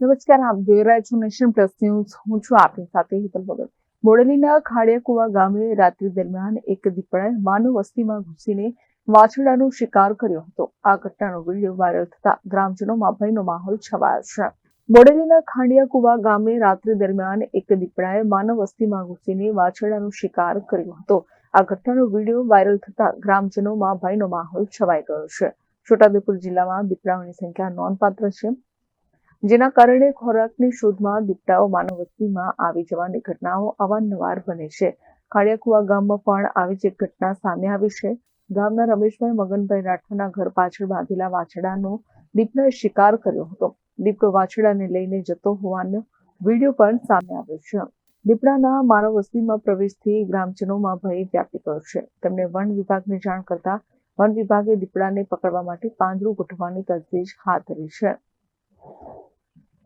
નમસ્કાર, આપ જોઈ રહ્યા છો નેશન પ્લસ ન્યૂઝ. હું છું આપની સાથે હિતલ ભગત. બોડેલીના ખાડિયાકુવા ગામે રાત્રિ દરમિયાન એક દીપડાએ માનવ વસ્તીમાં ઘૂસીને વાછરડાનો શિકાર કર્યો હતો. આ ઘટનાનો વીડિયો વાયરલ થતા ગ્રામજનોમાં ભયનો માહોલ છવાયો છે. બોડેલીના ખાંડિયાકુવા ગામે રાત્રિ દરમિયાન એક દીપડાએ માનવ વસ્તીમાં ઘૂસીને વાછડાનો શિકાર કર્યો હતો. આ ઘટનાનો વીડિયો વાયરલ થતા ગ્રામજનોમાં ભયનો માહોલ છવાઈ ગયો છે. છોટાઉદેપુર જિલ્લામાં દીપડાઓની સંખ્યા નોંધપાત્ર છે. જેના કારણે ખોરાકની શોધમાં દીપડાઓ માનવ વસ્તીમાં આવી જવાની ઘટનાઓ અવારનવાર બને છે. કાળિયાકુવા ગામમાં પણ આવી જ એક ઘટના સામે આવી છે. ગામના રમેશભાઈ મગનભાઈ રાઠોડના ઘર પાછળ બાંધેલા વાછડાનો દીપડાએ શિકાર કર્યો હતો. દીપડો વાછડાને લઈને જતો હોવાનો વીડિયો પણ સામે આવ્યો છે. દીપડાના માનવ વસ્તીમાં પ્રવેશથી ગ્રામજનોમાં ભય વ્યાપી ગયો છે. તેમણે વન વિભાગને જાણ કરતા વન વિભાગે દીપડાને પકડવા માટે પાંજરું ગોઠવવાની તજવીજ હાથ ધરી છે.